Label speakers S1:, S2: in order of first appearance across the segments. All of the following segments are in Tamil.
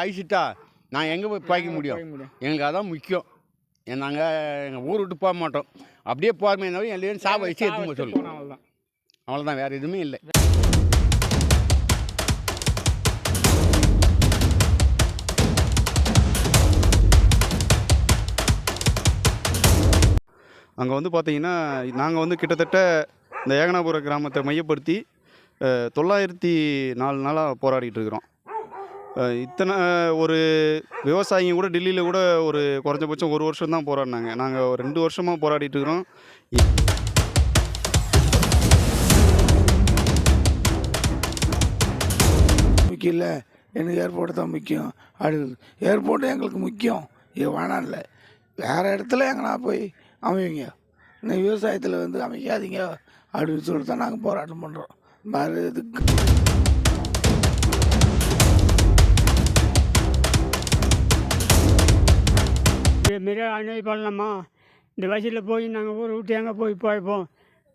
S1: அழிச்சிட்டா நான் எங்கே போய் பாய்க்க முடியும்? எங்களுக்கு அதான் முக்கியம். நாங்கள் எங்கள் ஊர் விட்டு போக மாட்டோம். அப்படியே போகிறமே இருந்தாலும் எல்லாரும் சாவை வச்சு எடுத்து போக சொல்லுவோம்
S2: அவ்வளோதான்
S1: அவ்வளோதான் வேறு எதுவுமே இல்லை.
S3: அங்கே வந்து பார்த்தீங்கன்னா நாங்கள் வந்து கிட்டத்தட்ட இந்த ஏகனாபுர கிராமத்தை மையப்படுத்தி தொள்ளாயிரத்தி நாலு நாளாக போராடிட்டு இருக்கிறோம். இத்தனை ஒரு விவசாயிங்க கூட டெல்லியில் கூட ஒரு குறைஞ்சபட்சம் ஒரு வருஷம் தான் போராடினாங்க. நாங்கள் ஒரு ரெண்டு வருஷமாக போராடிட்டு இருக்கிறோம்.
S4: முக்கியம் இல்லை. எனக்கு ஏர்போர்ட்டு தான் முக்கியம். அது ஏர்போர்ட்டு எங்களுக்கு முக்கியம். இது வேணாம் இல்லை. வேறு இடத்துல எங்கன்னா போய் அமைவீங்க. இன்னும் விவசாயத்தில் வந்து அமைக்காதீங்க. அப்படின்னு சொல்லிட்டு தான் நாங்கள் போராட்டம் பண்ணுறோம் வேறு இதுக்கு
S2: இதுமாரி அனுமதி பண்ணலாமா இந்த வயசில் போய் நாங்கள் ஊரை விட்டு எங்கே போய் பாய்ப்போம்?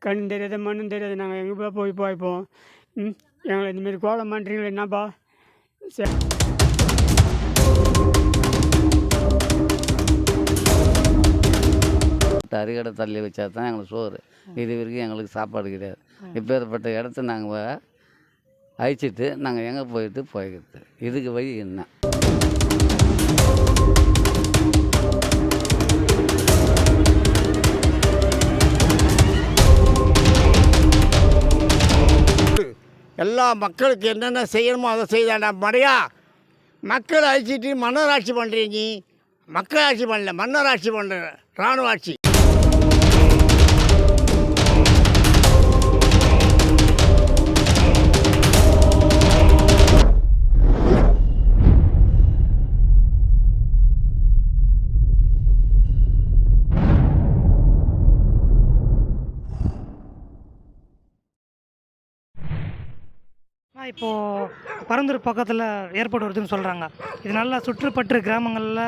S2: கண் தெரியாத மண்ணும் தெரியாது நாங்கள் எங்கே போய் போய் பாய்ப்போம்? ம் எங்களை இந்தமாரி கோலம் பண்ணுறீங்களே என்னப்பா? சரி.
S5: அரிகடை தள்ளி வச்சா தான் எங்களுக்கு சோறு. இது வரைக்கும் எங்களுக்கு சாப்பாடு கிடையாது. இப்பேற்பட்ட இடத்த நாங்கள் அழிச்சிட்டு நாங்கள் எங்கே போயிட்டு போய்க்கிறது? இதுக்கு வழி என்ன?
S6: எல்லா மக்களுக்கு என்னென்ன செய்யணுமோ அதை செய்தாண்டா மடையா. மக்கள் அழிச்சிட்டு மன்னராட்சி பண்ணுறீங்க மக்களாட்சி பண்ணல மன்னராட்சி பண்ணுற இராணுவ ஆட்சி.
S7: இப்போது பரந்தூர் பக்கத்தில் ஏற்பாடு வருதுன்னு சொல்கிறாங்க இதனால் சுற்றுப்பற்று கிராமங்களில்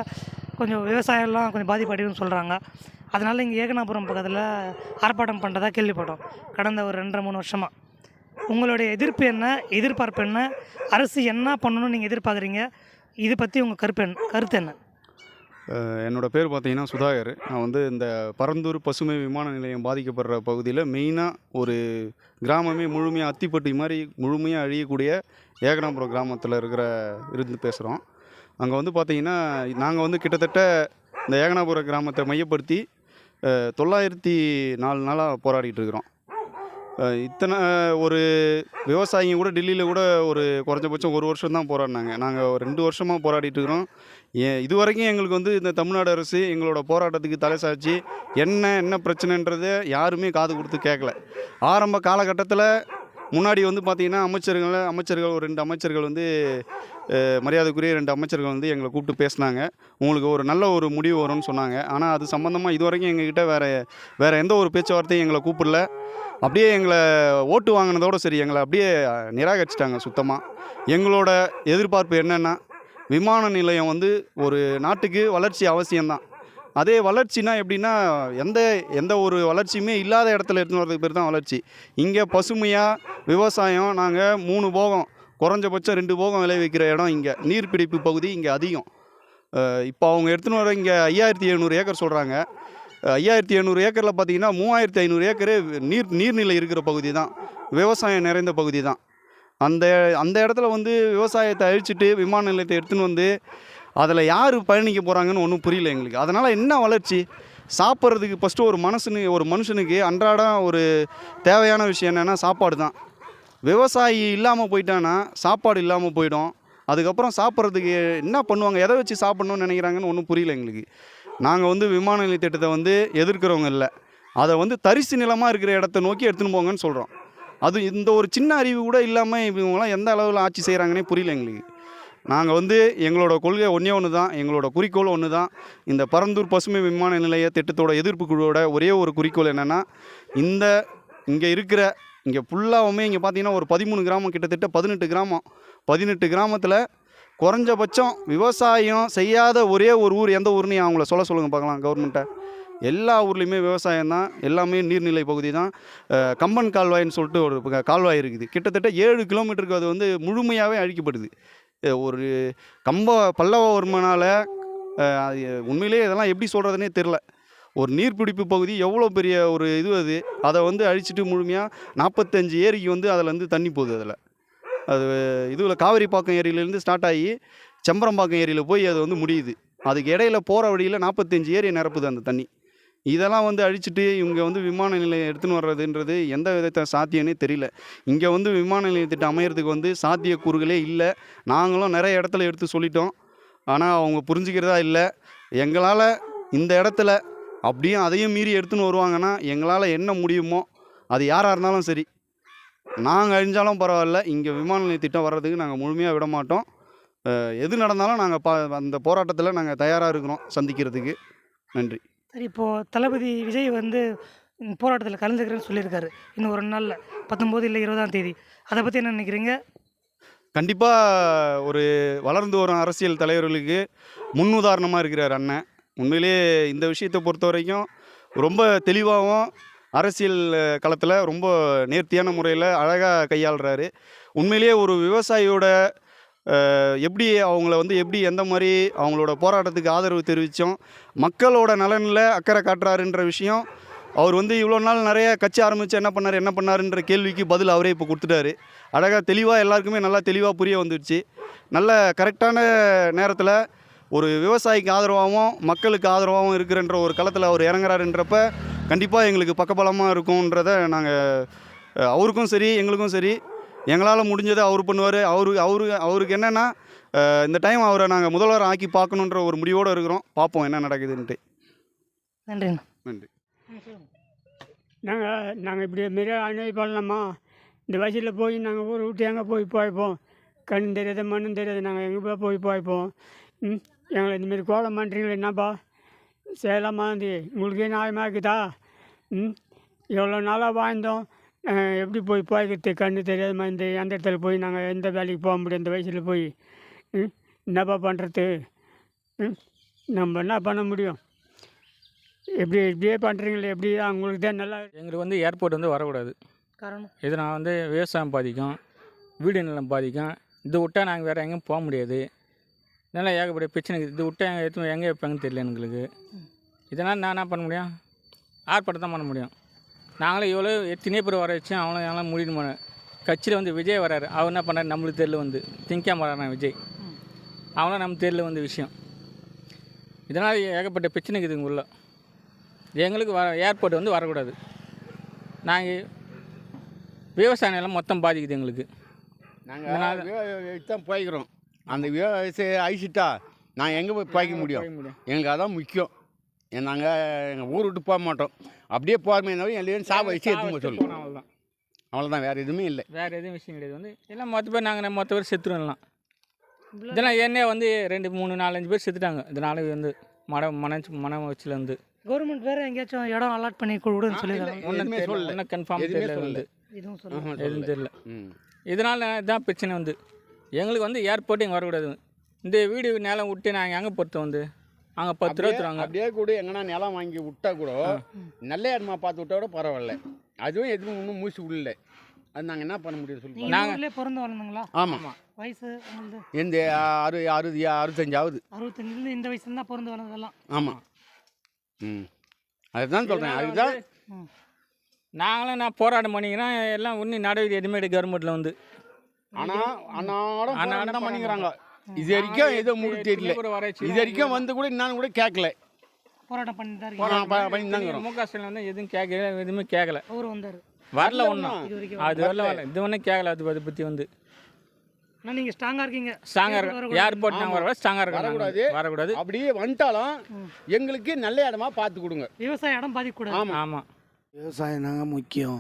S7: கொஞ்சம் விவசாயம்லாம் கொஞ்சம் பாதிப்படையும்னு சொல்கிறாங்க அதனால் இங்கே ஏகனாபுரம் பக்கத்தில் ஆர்ப்பாட்டம் பண்ணுறதா கேள்விப்பட்டோம். கடந்த ஒரு ரெண்டரை மூணு வருஷமாக உங்களுடைய எதிர்ப்பு என்ன? எதிர்பார்ப்பு என்ன? அரசு என்ன பண்ணணும்னு நீங்கள் எதிர்பார்க்குறீங்க? இது பற்றி உங்கள் கருப்பு என்ன கருத்து என்ன?
S3: என்னோடய என்னோட பேர் பார்த்தீங்கன்னா சுதாகர். நான் வந்து இந்த பரந்தூர் பசுமை விமான நிலையம் பாதிக்கப்படுற பகுதியில் மெயினாக ஒரு கிராமமே முழுமையாக அத்திப்பட்டி மாதிரி முழுமையாக அழியக்கூடிய ஏகனாபுரம் கிராமத்தில் இருக்கிற இருந்து பேசுகிறோம் அங்கே வந்து பார்த்தீங்கன்னா நாங்கள் வந்து கிட்டத்தட்ட இந்த ஏகனாபுரம் கிராமத்தை மையப்படுத்தி தொள்ளாயிரத்தி நாலு நாளாக போராடிட்டு இருக்கிறோம். இத்தனை ஒரு விவசாயிங்க கூட டெல்லியில் கூட ஒரு குறைஞ்சபட்சம் ஒரு வருஷம் தான் போராடினாங்க. நாங்கள் ரெண்டு வருஷமாக போராடிட்டு இருக்கிறோம். ஏ இது வரைக்கும் எங்களுக்கு வந்து இந்த தமிழ்நாடு அரசு எங்களோட போராட்டத்துக்கு தலை சாய்ச்சி என்ன என்ன பிரச்சனைன்றதை யாருமே காது கொடுத்து கேட்கல ஆரம்ப காலகட்டத்தில் முன்னாடி வந்து பார்த்திங்கன்னா அமைச்சர்கள் அமைச்சர்கள் ஒரு ரெண்டு அமைச்சர்கள் வந்து மரியாதைக்குரிய ரெண்டு அமைச்சர்கள் வந்து எங்களை கூப்பிட்டு பேசினாங்க. உங்களுக்கு ஒரு நல்ல ஒரு முடிவு வரும்னு சொன்னாங்க. ஆனால் அது சம்மந்தமாக இது வரைக்கும் எங்ககிட்ட வேறு வேறு எந்த ஒரு பேச்சுவார்த்தையும் எங்களை கூப்பிடல. அப்படியே எங்களை ஓட்டு வாங்கினதோட சரி எங்களை அப்படியே நிராகரிச்சிட்டாங்க சுத்தமாக எங்களோட எதிர்பார்ப்பு என்னென்னா விமான நிலையம் வந்து ஒரு நாட்டுக்கு வளர்ச்சி அவசியம்தான். அதே வளர்ச்சினா எப்படின்னா எந்த எந்த ஒரு வளர்ச்சியுமே இல்லாத இடத்துல எடுத்துன்னு வரதுக்கு பேர் தான் வளர்ச்சி. இங்கே பசுமையாக விவசாயம் நாங்கள் மூணு போகம் குறைஞ்சபட்சம் ரெண்டு போகம் விளைவிக்கிற இடம் இங்கே. நீர்பிடிப்பு பகுதி இங்கே அதிகம். இப்போ அவங்க எடுத்துன்னு வர இங்கே ஐயாயிரத்தி எழுநூறு ஏக்கர் சொல்கிறாங்க ஐயாயிரத்தி எழுநூறு ஏக்கரில் பார்த்தீங்கன்னா மூவாயிரத்தி ஐநூறு ஏக்கரு நீர் நீர்நிலை இருக்கிற பகுதி தான். விவசாயம் நிறைந்த பகுதி தான். அந்த அந்த இடத்துல வந்து விவசாயத்தை அழிச்சிட்டு விமான நிலையத்தை எடுத்துன்னு வந்து அதில் யார் பயணிக்க போகிறாங்கன்னு ஒன்றும் புரியல எங்களுக்கு. அதனால் என்ன வளர்ச்சி? சாப்பிட்றதுக்கு ஃபஸ்ட்டு ஒரு மனசுனு ஒரு மனுஷனுக்கு அன்றாடம் ஒரு தேவையான விஷயம் என்னென்னா சாப்பாடு தான். விவசாயி இல்லாமல் போயிட்டான்னா சாப்பாடு இல்லாமல் போயிடும். அதுக்கப்புறம் சாப்பிட்றதுக்கு என்ன பண்ணுவாங்க? எதை வச்சு சாப்பிட்ணுன்னு நினைக்கிறாங்கன்னு ஒன்றும் புரியல எங்களுக்கு. நாங்கள் வந்து விமான நிலைய திட்டத்தை வந்து எதிர்க்கிறவங்க இல்லை. அதை வந்து தரிசு நிலமாக இருக்கிற இடத்த நோக்கி எடுத்துன்னு போங்கன்னு சொல்கிறோம் அது இந்த ஒரு சின்ன அறிவு கூட இல்லாமல் இவங்களாம் எந்த அளவில் ஆட்சி செய்கிறாங்கன்னே புரியல எங்களுக்கு. நாங்கள் வந்து எங்களோட கொள்கை ஒன்றே ஒன்று தான் எங்களோட குறிக்கோள் ஒன்று தான் இந்த பரந்தூர் பசுமை விமான நிலைய திட்டத்தோட எதிர்ப்பு குழுவோட ஒரே ஒரு குறிக்கோள் என்னென்னா இந்த இங்கே இருக்கிற இங்கே ஃபுல்லாகவுமே இங்கே பார்த்தீங்கன்னா ஒரு பதிமூணு கிராமம் கிட்டத்தட்ட பதினெட்டு கிராமம். பதினெட்டு கிராமத்தில் குறைஞ்சபட்சம் விவசாயம் செய்யாத ஒரே ஒரு ஊர் எந்த ஊர்னு அவங்கள சொல்ல சொல்லுங்கள் பார்க்கலாம் கவர்மெண்ட்டை எல்லா ஊர்லேயுமே விவசாயம் தான். எல்லாமே நீர்நிலை பகுதி தான். கம்பன் கால்வாயின்னு சொல்லிட்டு ஒரு கால்வாய் இருக்குது. கிட்டத்தட்ட ஏழு கிலோமீட்டருக்கு அது வந்து முழுமையாகவே அழிக்கப்படுது. ஒரு கம்ப பல்லவவர்மனால் உண்மையிலேயே இதெல்லாம் எப்படி சொல்கிறதுனே தெரில ஒரு நீர்பிடிப்பு பகுதி எவ்வளோ பெரிய ஒரு இது அது. அதை வந்து அழிச்சிட்டு முழுமையாக நாற்பத்தஞ்சு ஏரிக்கு வந்து அதில் வந்து தண்ணி போகுது அதில். அது இதுவில் காவேரிப்பாக்கம் ஏரியிலேருந்து ஸ்டார்ட் ஆகி செம்பரம்பாக்கம் ஏரியில் போய் அது வந்து முடியுது. அதுக்கு இடையில போகிற வழியில் நாற்பத்தஞ்சு ஏரி நிரப்புது அந்த தண்ணி. இதெல்லாம் வந்து அழிச்சிட்டு இவங்க வந்து விமான நிலையம் எடுத்துன்னு வர்றதுன்றது எந்த விதத்தை சாத்தியம்னே தெரியல. இங்கே வந்து விமான நிலையத்திட்ட அமையிறதுக்கு வந்து சாத்தியக்கூறுகளே இல்லை. நாங்களும் நிறைய இடத்துல எடுத்து சொல்லிட்டோம். ஆனால் அவங்க புரிஞ்சுக்கிறதா இல்லை. எங்களால் இந்த இடத்துல அப்படியும் அதையும் மீறி எடுத்துன்னு வருவாங்கன்னா எங்களால் என்ன முடியுமோ அது யாராக இருந்தாலும் சரி. நாங்கள் அழிஞ்சாலும் பரவாயில்ல. இங்கே விமான நிலைய திட்டம் வர்றதுக்கு நாங்கள் முழுமையாக விட மாட்டோம். எது நடந்தாலும் நாங்கள் பா அந்த போராட்டத்தில் நாங்கள் தயாராக இருக்கிறோம் சந்திக்கிறதுக்கு. நன்றி.
S7: சரி இப்போது தளபதி விஜய் வந்து போராட்டத்தில் கலந்துக்கிறேன்னு சொல்லியிருக்காரு. இன்னும் ஒரு நாளில் பத்தொம்போது இல்லை இருபதாம் தேதி. அதை பற்றி என்ன நினைக்கிறீங்க?
S3: கண்டிப்பாக ஒரு வளர்ந்து வரும் அரசியல் தலைவர்களுக்கு முன் உதாரணமாக இருக்கிறார் அண்ணன். உண்மையிலேயே இந்த விஷயத்தை பொறுத்த வரைக்கும் ரொம்ப தெளிவாகவும் அரசியல் களத்தில் ரொம்ப நேர்த்தியான முறையில் அழகாக கையாளுறாரு. உண்மையிலேயே ஒரு விவசாயியோட எப்படி அவங்கள வந்து எப்படி எந்த மாதிரி அவங்களோட போராட்டத்துக்கு ஆதரவு தெரிவித்தோம் மக்களோட நலனில் அக்கறை காட்டுறாருன்ற விஷயம் அவர் வந்து இவ்வளோ நாள் நிறைய கட்சி ஆரம்பித்து என்ன பண்ணார் என்ன பண்ணாருன்ற கேள்விக்கு பதில் அவரே இப்போ கொடுத்துட்டாரு. அழகாக தெளிவாக எல்லாருக்குமே நல்லா தெளிவாக புரிய வந்துடுச்சு. நல்ல கரெக்டான நேரத்தில் ஒரு விவசாயிக்கு ஆதரவாகவும் மக்களுக்கு ஆதரவாகவும் இருக்கிறன்ற ஒரு களத்தில் அவர் இறங்குறாருன்றப்ப கண்டிப்பாக எங்களுக்கு பக்கபலமாக இருக்கும்ன்றதை நாங்கள் அவருக்கும் சரி எங்களுக்கும் சரி எங்களால் முடிஞ்சதை அவர் பண்ணுவார். அவரு அவரு அவருக்கு என்னென்னா இந்த டைம் அவரை நாங்கள் முதல்வர் ஆக்கி பார்க்கணுன்ற ஒரு முடிவோடு இருக்கிறோம். பார்ப்போம் என்ன நடக்குதுன்ட்டு.
S7: நன்றிண்ணா.
S3: நன்றி.
S2: நாங்கள் நாங்கள் இப்படி மாரி அனுபவி பண்ணலாமா? இந்த வயசில் போய் நாங்கள் ஊரை விட்டு எங்கே போய் பாய்ப்போம் கண் தெரியாத மண்ணும் தெரியாது. நாங்கள் எங்கே போய் போய் பாய்ப்போம் ம்? எங்களை இந்தமாரி கோலம் பண்ணுறீங்களே என்னப்பா? செய்யலாமா உங்களுக்கே நியாயமாக இருக்குதா ம்? எவ்வளோ நாளாக வாழ்ந்தோம்? எப்படி போய் பாய்க்கிறது கண்ணு தெரியாத மாதிரி இந்த அந்த இடத்துல போய் நாங்கள் எந்த வேலைக்கு போக முடியும்? இந்த வயசில் போய் ம் என்னப்பா பண்ணுறது ம் நம்ம என்ன பண்ண முடியும்? எப்படி இப்படியே பண்ணுறீங்களே எப்படி? உங்களுக்கு தான் நல்லா
S8: எங்களுக்கு வந்து ஏர்போர்ட் வந்து வரக்கூடாது.
S7: காரணம்?
S8: இதனால் வந்து விவசாயம் பாதிக்கும் வீடு நிலம் பாதிக்கும். இது விட்டா நாங்கள் வேறு எங்கேயும் போக முடியாது. இதெல்லாம் ஏகப்பட்ட பிரச்சனை இருக்குது இது விட்டா எங்கே எடுத்து எங்கே வைப்பாங்கன்னு தெரியல எங்களுக்கு. இதனால் நான் என்ன பண்ண முடியும்? ஆர்ப்பாட்டம் தான் பண்ண முடியும். நாங்களும் இவ்வளோ எத்தனையோ பேர் வர வச்சு அவங்களும் எல்லாம் முடிவு பண்ண கட்சியில் வந்து விஜய் வராரு. அவர் என்ன பண்ணார்? நம்மளுக்கு தெரியல வந்து திங்காம வரான் விஜய். அவனும் நம்ம தெரியல வந்து விஷயம். இதனால் ஏகப்பட்ட பிரச்சனை இருக்குது உள்ள. எங்களுக்கு வர ஏர்போர்ட் வந்து வரக்கூடாது. நாங்கள் விவசாய நிலம் மொத்தம் பாதிக்குது எங்களுக்கு.
S1: நாங்கள் தான் போய்க்கிறோம். அந்த விவசாய அழிச்சிட்டா நான் எங்கே போய் பாய்க்க முடியும்? எங்களுக்கு அதான் முக்கியம். நாங்கள் எங்கள் ஊர் விட்டு போக மாட்டோம். அப்படியே போகிறமே இருந்தாலும் எல்லாரும் சாவை வச்சு எடுத்து போக சொல்லு.
S8: அவ்வளோதான்
S1: அவ்வளோதான் வேறு எதுவுமே இல்லை.
S8: வேறு எதுவும் விஷயம் கிடையாது. வந்து எல்லாம் மொத்த பேர் நாங்கள் மொத்த பேர் செத்துருவோம் இதெல்லாம் என்னையே வந்து ரெண்டு மூணு நாலஞ்சு பேர் செத்துட்டாங்க. இதனால வந்து மன மன மன வச்சுல வந்து
S7: கவர்மெண்ட் வேறு எங்கேயாச்சும் இடம் அலாட் பண்ணி கொடுன்னு சொல்லியிருக்காங்க.
S8: ஒன்றும்
S1: எதுவுமே
S8: தெரியல
S1: சொல்லல.
S8: ஒன்றும் கன்ஃபார்ம் தெரியல
S1: சொல்லல.
S8: வந்து. எதுவும்
S1: சொல்லல.
S8: தெரியல. இதனால் தான் பிரச்சனை வந்து. எங்களுக்கு வந்து ஏர்போர்ட் இங்கே வரக்கூடாது. இந்த வீடு நிலம் விட்டு நாங்கள் எங்கே பொறுத்த வந்து? அங்கே பத்து ரூபா
S1: அப்படியே-
S8: தருவாங்க.
S1: அப்படியே கூட எங்கன்னா நிலம் வாங்கி விட்டா கூட நல்ல இடமா பார்த்து விட்டா கூட பரவாயில்ல. அதுவும் எதுவும் இன்னும் மூசி விடல. அது நாங்கள் என்ன பண்ண முடியும் சொல்லி
S7: நீங்கள் பிறந்து வளர்ந்துங்களா
S1: ஆமாம்
S7: வயசு
S1: எந்த அறு அறுபது அறுபத்தஞ்சாவது.
S7: அறுபத்தஞ்சிலேருந்து இந்த வயசுல தான் பிறந்து வளர்ந்ததெல்லாம்.
S1: ஆமாம் ம். அதுதான் சொல்கிறேன் அதுதான்.
S8: நாங்களும் நான் போராட்டம் பண்ணிங்கன்னா எல்லாம் ஒன்றும் நடவடிக்கை எதுவுமே கவர்மெண்ட்டில் வந்து.
S1: ஆனால் அன்னாடம் பண்ணிக்கிறாங்க. இது வரைக்கும் எதுவும்
S8: நாங்க
S1: முடிவு தெரியல. இது வரைக்கும் வந்து கூட என்னன்னு கூட கேட்கல.
S7: போராட்டம் தான்
S1: பண்ணி தாங்க
S8: மு க ஸ்டாலின் வந்து எதுவும் கேட்கல எதுவுமே கேட்கல.
S7: அவர் வந்தார்.
S8: வரல ஒன்றும் அது வரல வரல. இது ஒன்றும் கேட்கல அது அதை பற்றி வந்து.
S7: ஆனால் நீங்கள் ஸ்ட்ராங்காக இருக்கீங்க.
S8: ஏர்போர்ட் நாங்கள் வர ஸ்ட்ராங்காக
S1: வரக்கூடாது.
S8: வரக்கூடாது.
S1: அப்படியே வந்துட்டாலும். எங்களுக்கு நல்ல இடமா பார்த்து கொடுங்க.
S7: விவசாய இடம் பாதிக்கக்கூடாது.
S1: ஆமாம்
S8: ஆமாம்
S4: விவசாயம் தாங்க முக்கியம்.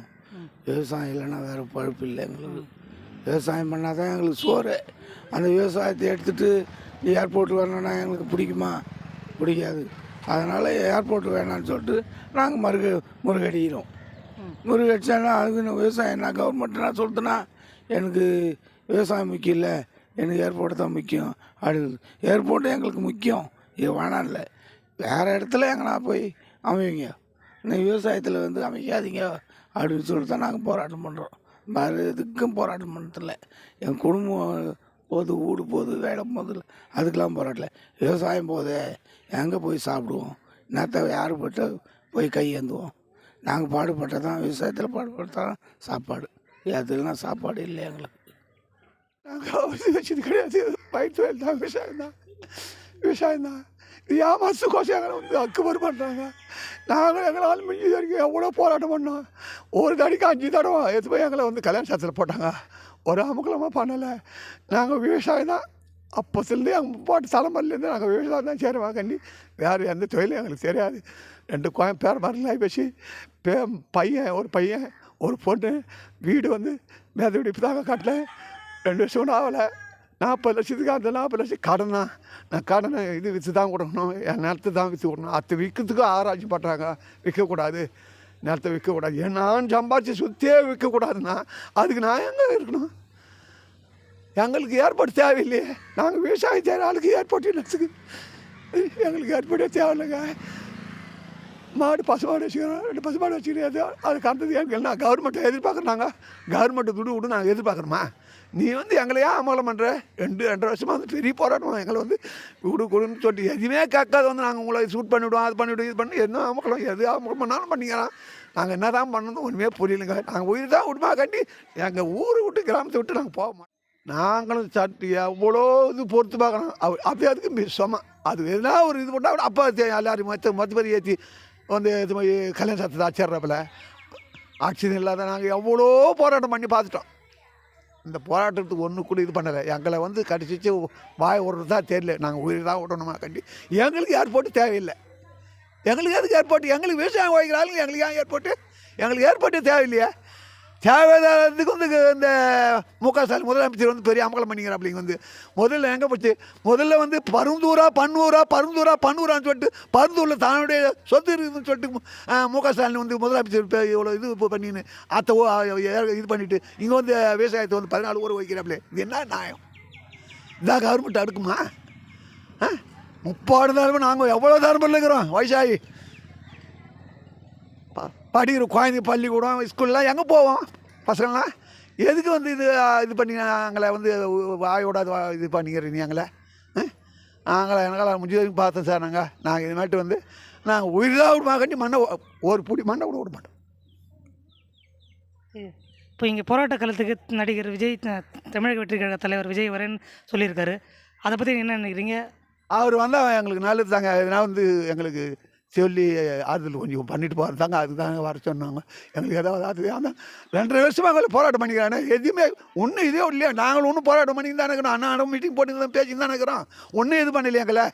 S4: விவசாயம் இல்லைன்னா வேறு பழுப்பு இல்லை எங்களுக்கு விவசாயம் பண்ணால் தான் எங்களுக்கு சோறு. அந்த விவசாயத்தை எடுத்துகிட்டு ஏர்போர்ட் வரணும்னா எங்களுக்கு பிடிக்குமா? பிடிக்காது. அதனால் ஏர்போர்ட் வேணாம்னு சொல்லிட்டு நாங்கள் மறுக முருகடிக்கிறோம்.
S7: ம்.
S4: முருகடிச்சாலும் அதுக்கு இன்னும் விவசாயம் என்ன? கவர்மெண்ட் என்ன சொல்லுதுன்னா எனக்கு விவசாயம் முக்கியம் இல்லை. எனக்கு ஏர்போர்ட் தான் முக்கியம். அப்படி ஏர்போர்ட்டு எங்களுக்கு முக்கியம். இது வேணாம் இல்லை. வேறு இடத்துல எங்கன்னா போய் அமைவீங்க. இந்த விவசாயத்தில் வந்து அமைக்காதீங்க. அப்படின்னு சொல்லிட்டு தான் நாங்கள் போராட்டம் பண்ணுறோம் வேறு எதுக்கும் போராட்டம் பண்ணுறதில்ல என் குடும்பம் போகுது வீடு போகுது வேலை முதல்ல அதுக்கெலாம் போராட்டல விவசாயம் போதே எங்கே போய் சாப்பிடுவோம்? என்னத்த யார் போட்டு போய் கையேந்துவோம் நாங்கள் பாடுபட்டால் தான் விவசாயத்தில் பாடுபட்டால் தான் சாப்பாடு. அதுலாம் சாப்பாடு இல்லை எங்களுக்கு. நாங்கள் வச்சது கிடையாது. வயிற்று வேலை தான் விவசாயம் தான். விவசாயம் தான். இது கோஷம் எங்களை வந்து அக்குபர் பண்ணுறாங்க நாங்கள் எங்களால் மிஞ்சி வரைக்கும் எவ்வளோ போராட்டம் பண்ணோம். ஒரு தடிக்கு அஞ்சு தடவை எடுத்து போய் எங்களை வந்து கல்யாண சாத்திர போட்டாங்க. ஒரு அமுக்கலமாக பண்ணலை. நாங்கள் விவசாயம் தான். அப்போத்துலேருந்து எங்கள் பாட்டு தலைமுறையிலேருந்து நாங்கள் விவசாயம் தான் சேருவாங்க கண்டி வேறு எந்த தொழிலும் எங்களுக்கு தெரியாது. ரெண்டு கோயம் பேர் மரலாம் ஆகி போச்சு. பே பையன் ஒரு பையன் ஒரு பொண்ணு வீடு வந்து மேதவிடிப்பு தாங்க கட்டல. ரெண்டு வருஷம் ஆகலை. நாற்பது லட்சத்துக்கு அந்த நாற்பது லட்சம் கடனா? நான் கடனை இது விற்று தான் கொடுக்கணும். என் நிலத்தை தான் விற்று கொடுக்கணும். அத்தை விற்கிறதுக்கும் ஆராய்ச்சி பண்ணுறாங்க விற்கக்கூடாது. நிலத்தை விற்கக்கூடாது. நான் சம்பாதிச்சு சுற்றியே விற்கக்கூடாதுன்னா அதுக்கு நான் எங்கே இருக்கணும்? எங்களுக்கு ஏற்பாடு தேவையில்லையே. நாங்கள் விவசாயம் செய்கிற ஆளுக்கு ஏற்பாடு என்னத்துக்கு எங்களுக்கு ஏற்பாடே தேவையில்லைங்க. மாடு பசுமாடு வச்சுக்கிறோம். ரெண்டு பசுமாடு வச்சுக்கிறது அதுக்கு அடுத்தது எங்களுக்கு என்ன கவர்மெண்ட்டை எதிர்பார்க்குறாங்க கவர்மெண்ட்டு துடு விடு நாங்கள் எதிர்பார்க்குறோமா? நீ வந்து எங்களை ஏன் அமலம் பண்ணுற ரெண்டு ரெண்டரை வருஷமாக வந்து பெரிய போராட்டம்? எங்களை வந்து விடு கொடுன்னு சொல்லிட்டு எதுவுமே கேட்காத வந்து நாங்கள் உங்களை ஷூட் பண்ணிவிடுவோம் அது பண்ணிவிடுவோம் இது பண்ணி என்ன அமக்கலாம் எது அமலம் பண்ணாலும் பண்ணிக்கலாம். நாங்கள் என்ன தான் பண்ணணும் ஒன்றுமே புரியலைங்க. நாங்கள் உயிர் தான் விடுமா கண்டி எங்கள் ஊரை விட்டு கிராமத்தை விட்டு நாங்கள் போக மாட்டோம். நாங்களும் சட்டு எவ்வளோ இது பொறுத்து பார்க்கணும். அவ- அப்படியே அதுக்கு மிஸ்ஸமாக அது எதுனா ஒரு இது பண்ணால் அப்போ எல்லாரும் மற்ற மற்றபடி ஏற்றி வந்து இது மாதிரி கல்யாண சத்தத்தை ஆச்சிடுறப்பில் ஆக்சிஜன் இல்லாத நாங்கள் எவ்வளோ போராட்டம் பண்ணி பார்த்துட்டோம். இந்த போராட்டத்துக்கு ஒன்று கூட இது பண்ணலை. எங்களை வந்து கடிச்சிச்சு வாய் விடுறது தான் தெரியல. நாங்கள் உயிர் தான் விடணுமா கண்டி எங்களுக்கு ஏர்போர்ட்டு தேவையில்லை. எங்களுக்கு எதுக்கு ஏர்போர்ட் எங்களுக்கு விவசாயம் வைக்கிற எங்களுக்கு ஏன் ஏர்போர்ட்டு எங்களுக்கு ஏர்போர்ட்டு தேவையில்லையே. தேவையில்லாததுக்கு வந்து இந்த மு க ஸ்டாலின் முதலமைச்சர் வந்து பெரிய அமகலம் பண்ணிக்கிறாப்பிள்ளைங்க வந்து. முதல்ல எங்கே போச்சு? முதல்ல வந்து பருந்தூரா பன்னூரா பருந்தூரா பன்னூரான்னு சொல்லிட்டு பருந்தூரில் தன்னுடைய சொத்து இருக்குதுன்னு சொல்லிட்டு மு க ஸ்டாலின் வந்து முதலமைச்சர் இப்போ இவ்வளோ இது இப்போ பண்ணின்னு அத்தை இது பண்ணிவிட்டு இங்கே வந்து விவசாயத்தை வந்து பதினாலு ஊர் வைக்கிறாப்லே. இது என்ன நியாயம்? இதான் கவர்மெண்ட் அடுக்குமா? ஆ முப்பாடு தரப்பு நாங்கள் எவ்வளோ தரப்பில் இருக்கிறோம் வயசாகி ப- படிக்கிற குழந்தைங்க பள்ளிக்கூடம் ஸ்கூல்லாம் எங்கே போவோம்? பசங்களாம் எதுக்கு வந்து இது இது பண்ணி எங்களை வந்து வாயோட இது இது பண்ணிக்கிறீங்க எங்களை? நாங்களை எங்களை முடிஞ்ச வரைக்கும் பார்த்தோம் சார் நாங்கள் நாங்கள் இதுமாட்டு வந்து நாங்கள் உயிர் தான் விடுமா கட்டி மண்ணை ஒரு புடி மண்ணை கூட விட மாட்டோம்.
S7: இப்போ இங்கே போராட்ட காலத்துக்கு நடிகர் விஜய் த- தமிழக வெற்றி கழக தலைவர் விஜய் வரேன்னு சொல்லியிருக்காரு. அதை பற்றி என்ன நினைக்கிறீங்க?
S4: அவர் வந்தால் எங்களுக்கு நல்லது தாங்க. எதனா வந்து எங்களுக்கு சொல்லி ஆறுதல் கொஞ்சம் பண்ணிட்டு போகிறதாங்க அதுதாங்க வர சொன்னாங்க. எங்களுக்கு ஏதாவது அது ஆனால் ரெண்டரை வருஷமாக எங்களை போராட்டம் பண்ணிக்கிறாங்க. எதுவுமே ஒன்றும் இதே இல்லையா? நாங்களும் ஒன்றும் போராட்டம் பண்ணி தான் இருக்கிறோம். அண்ணா மீட்டிங் போட்டு தான் பேசி தான் இருக்கிறோம். ஒன்றும் இது பண்ணலையா எங்களை.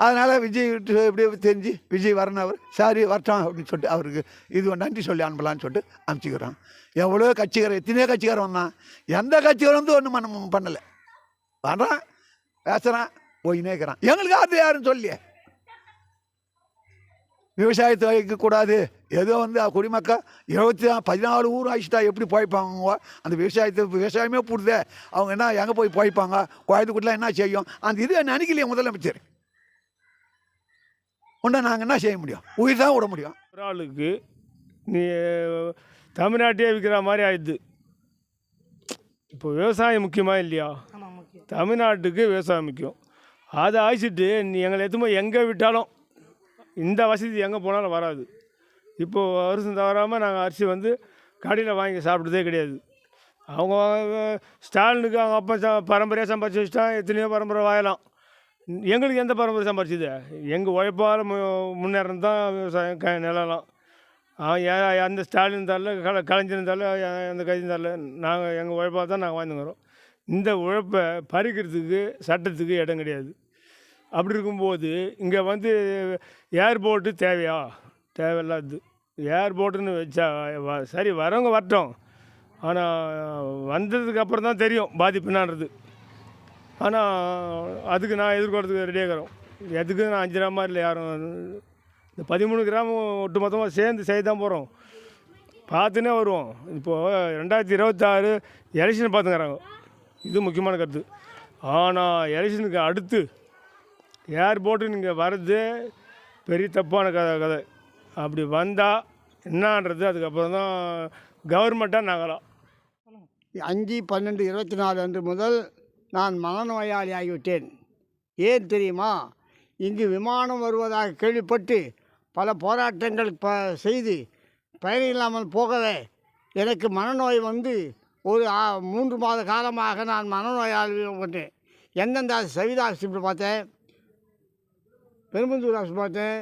S4: அதனால் விஜய் விட்டு எப்படியோ தெரிஞ்சு விஜய் வரணும் அவர். சாரி வரட்டும் அப்படின்னு சொல்லிட்டு அவருக்கு இது நன்றி சொல்லி அனுப்பலான்னு சொல்லிட்டு அனுப்பிச்சிக்கிறோம். எவ்வளோ கட்சிக்காரன் எத்தனையோ கட்சிக்காரன் வந்தான். எந்த கட்சிக்காரன் வந்து ஒன்றும் பண்ண பண்ணலை. வர்றான் பேசுகிறான் போயினே இருக்கிறான். எங்களுக்கு அது யாருன்னு சொல்லியே. விவசாயத்தை வைக்கக்கூடாது ஏதோ வந்து குடிமக்கள் இருபத்தி பதினாலு ஊர் ஆயிடுச்சுட்டா எப்படி போய்ப்பாங்க அந்த விவசாயத்தை விவசாயமே போடுதே அவங்க என்ன எங்கே போய் போய்ப்பாங்க கோயத்துக்குட்டில் என்ன செய்யும்? அந்த இது நினைக்கலையே முதலமைச்சர்? உண்டா நாங்கள் என்ன செய்ய முடியும்? உயிர் தான் விட முடியும்.
S9: ஒரு ஆளுக்கு நீ தமிழ்நாட்டையே விற்கிற மாதிரி ஆயிடுது. இப்போ விவசாயம் முக்கியமா இல்லையா? தமிழ்நாட்டுக்கு விவசாயம் முக்கியம். அதை அழிச்சிட்டு நீ எங்களை எத்துமே எங்கே விட்டாலும் இந்த வசதி எங்கே போனாலும் வராது. இப்போது வருஷம் தவறாமல் நாங்கள் அரிசி வந்து கடையில் வாங்கி சாப்பிட்டதே கிடையாது. அவங்க ஸ்டாலினுக்கு அவங்க அப்பா ச பரம்பரையாக சம்பாரிச்சு வச்சுட்டான் எத்தனையோ பரம்பரை வாயலாம். எங்களுக்கு எந்த பரம்பரை சம்பாரிச்சுது? எங்கள் உழைப்பால் மு முன்னேறம் தான் விவசாயம் க நிலலாம் அவன் அந்த ஸ்டாலின் தரல கல கலைஞரும் தரல அந்த கையும் தரல. நாங்கள் எங்கள் உழைப்பாக தான் நாங்கள் வாழ்ந்துக்கிறோம் இந்த உழைப்பை பறிக்கிறதுக்கு சட்டத்துக்கு இடம் கிடையாது. அப்படி இருக்கும்போது இங்கே வந்து ஏர்போர்ட்டு தேவையா? தேவையில்லாது ஏர்போர்ட்டுன்னு வச்சா வ- சரி வரவங்க வரட்டும். ஆனால் வந்ததுக்கு அப்புறம் தான் தெரியும் பாதிப்பு என்னன்றது. ஆனால் அதுக்கு நான் எதிர்கொள்றதுக்கு ரெடியாக இருக்கிறோம். எதுக்கு நான் அஞ்சு கிராமம் இல்லை யாரும் இந்த பதிமூணு கிராமம் ஒட்டு மொத்தமாக சேர்ந்து செய்ய தான் போகிறோம் பார்த்துனே வருவோம். இப்போது ரெண்டாயிரத்தி இருபத்தாறு எலெக்ஷன் பார்த்துக்கிறாங்க இது முக்கியமான கருத்து. ஆனால் எலெக்ஷனுக்கு அடுத்து ஏர்போர்ட்டு நீங்கள் வர்றது பெரிய தப்பான கதை கதை. அப்படி வந்தால் என்னன்றது அதுக்கப்புறம் தான் கவர்மெண்ட்டாக நகரம்
S6: அஞ்சு பன்னெண்டு இருபத்தி நாலு அன்று முதல் நான் மனநோயாளி ஆகிவிட்டேன். ஏன் தெரியுமா? இங்கு விமானம் வருவதாக கேள்விப்பட்டு பல போராட்டங்கள் ப செய்து பயனில்லாமல் போகவே எனக்கு மனநோய் வந்து ஒரு மூன்று மாத காலமாக நான் மனநோயாளி பண்ணேன் எந்தெந்த சவிதா ஹாஸ்பிட்டல் பார்த்தேன்? பெரும்பந்தூர் ஹாஸ்பிட்டல் பார்த்தேன்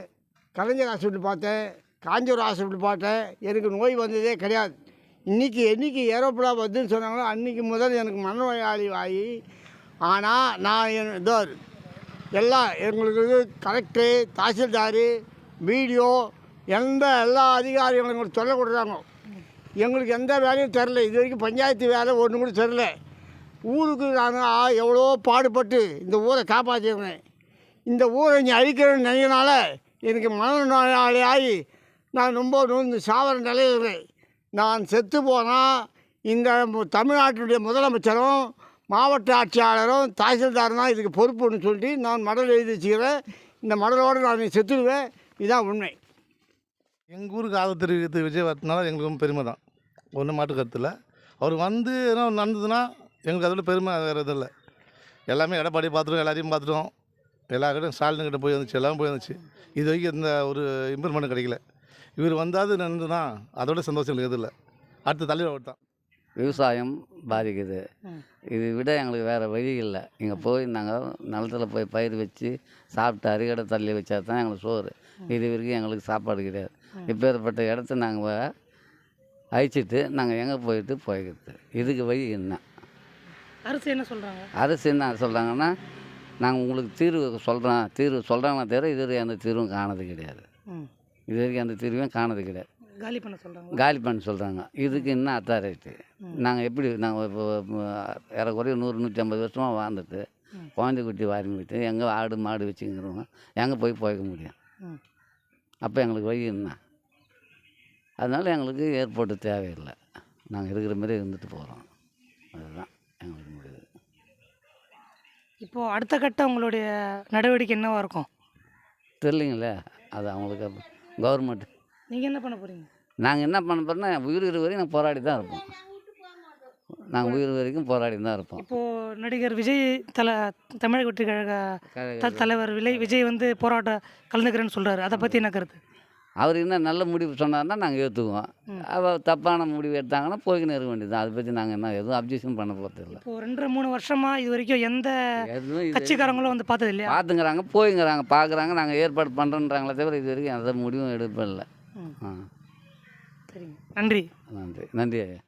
S6: கலைஞர் ஹாஸ்பிட்டல் பார்த்தேன் காஞ்சூர் ஹாஸ்பிட்டல் பார்த்தேன். எனக்கு நோய் வந்ததே கிடையாது. இன்றைக்கி என்னைக்கு ஏரோப்ளா வருதுன்னு சொன்னாங்களோ அன்றைக்கி முதல் எனக்கு மனநோயாளி ஆகி ஆனால் நான் என் இதோ எல்லாம் எங்களுக்கு கலெக்டரு தாசில்தாரு வீடியோ எந்த எல்லா அதிகாரிகளும் எங்களுக்கு சொல்ல கொடுக்குறாங்க. எங்களுக்கு எந்த வேலையும் தெரில இது வரைக்கும் பஞ்சாயத்து வேலை ஒன்று கூட தெரில ஊருக்கு நான் எவ்வளோ பாடுபட்டு இந்த ஊரை காப்பாற்றிருந்தேன் இந்த ஊரை நீ அழிக்கிறேன்னு நினைக்கிறனால எனக்கு மனநோயாளி ஆகி நான் ரொம்ப நொந்து சாவர நிலையில் நான் செத்து போனால் இந்த தமிழ்நாட்டினுடைய தமிழ்நாட்டுடைய முதலமைச்சரும் மாவட்ட ஆட்சியாளரும் தாசில்தாரும் தான் இதுக்கு பொறுப்புன்னு சொல்லிட்டு நான் மடல் எழுதி வச்சுக்கிறேன். இந்த மடலோடு நான் செத்துடுவேன். இதுதான் உண்மை.
S10: எங்கள் ஊருக்கு ஆதரவு தெரிவித்து விஜய் வரதுனால எங்களுக்கு பெருமை தான். ஒன்றும் மாட்டு கருத்தில். அவர் வந்து எதுவும் நடந்ததுன்னா எங்களுக்கு அதோட பெருமை வேறு எதுவும் எல்லாமே எடப்பாடி பார்த்துட்டோம் எல்லாரையும் பார்த்துட்டோம். எல்லா கிட்டும் ஸ்டாலின் கிட்ட போய் வந்துச்சு எல்லாம் போய் வந்துச்சு. இது வரைக்கும் எந்த ஒரு இம்ப்ரூவ்மெண்ட் கிடைக்கல. இவர் வந்தாது நடந்ததுன்னா அதோட சந்தோஷம் எனக்கு எதுவும் இல்லை. அடுத்த தலைவர் அவர் தான்.
S5: விவசாயம் பாதிக்குது. இது விட எங்களுக்கு வேறு வழி இல்லை. இங்கே போய் நாங்கள் நிலத்துல போய் பயிர் வச்சு சாப்பிட்டு அரிகடை தள்ளி வச்சா தான் எங்களுக்கு சோறு. இது வரைக்கும் எங்களுக்கு சாப்பாடு கிடையாது. இப்பேற்பட்ட இடத்த நாங்கள் அழிச்சிட்டு நாங்கள் எங்கே போயிட்டு போய்க்கிறது? இதுக்கு வழி என்ன?
S7: அரசு என்ன சொல்கிறாங்க
S5: அரசு என்ன சொல்கிறாங்கன்னா நாங்கள் உங்களுக்கு தீர்வு சொல்கிறோம் தீர்வு சொல்கிறாங்களே தவிர இது வரைக்கும் எந்த தீர்வும் காணது கிடையாது. இது வரைக்கும் எந்த தீர்வையும் காணது கிடையாது.
S7: காலி பண்ண சொல்கிறாங்க
S5: காலி பண்ண சொல்கிறாங்க இதுக்கு என்ன அத்தாரிட்டி நாங்கள் எப்படி நாங்கள் இப்போ ஏறக்குறைய நூறு நூற்றி ஐம்பது வருஷமாக வாழ்ந்துட்டு. குழந்தை குட்டி வாரிமிட்டு எங்கே ஆடு மாடு வச்சுங்கிறவங்க எங்கே போய் போய்க்க முடியும். அப்போ எங்களுக்கு வழி என்ன? அதனால் எங்களுக்கு ஏர்போர்ட்டு தேவையில்லை. நாங்கள் இருக்கிற மாதிரி இருந்துட்டு போகிறோம் அதுதான் எங்களுக்கு முடியுது
S7: இப்போது அடுத்த கட்ட உங்களுடைய நடவடிக்கை என்னவா இருக்கும்?
S5: தெரிலிங்களே அது அவங்களுக்கு கவர்மெண்ட்
S7: நீங்கள் என்ன பண்ண போகிறீங்க
S5: நாங்கள் என்ன பண்ண போகிறோம்னா உயிர் வரைக்கும் நாங்கள் போராடி தான் இருப்போம். நாங்கள் உயிர் வரைக்கும் போராடி தான் இருப்போம்.
S7: இப்போது நடிகர் விஜய் தல தமிழக வெற்றி கழக தலைவர் விலை விஜய் வந்து போராட்ட கலந்துக்கிறேன்னு சொல்கிறாரு அதை பற்றி என்ன கருத்து?
S5: அவர் என்ன நல்ல முடிவு சொன்னார்னா நாங்கள் ஏற்றுக்குவோம். அவள் தப்பான முடிவு எடுத்தாங்கன்னா போய்க்கின்னு இருக்க வேண்டியது அதை பற்றி நாங்கள் என்ன எதுவும் அப்ஜெக்ஷன் பண்ண போகிறது இல்லை.
S7: இப்போது ரெண்டரை மூணு வருஷமாக இது வரைக்கும் எந்த கட்சிக்காரங்களும் வந்து பார்த்தது இல்லையா?
S5: பார்த்துங்கிறாங்க போய்ங்கிறாங்க பார்க்குறாங்க நாங்கள் ஏற்பாடு பண்ணுறோன்றாங்களே தவிர இது வரைக்கும் எந்த முடிவும் எடுப்பதில்லை. ஆ.
S7: சரிங்க. நன்றி.
S5: நன்றி. நன்றி ஐயா.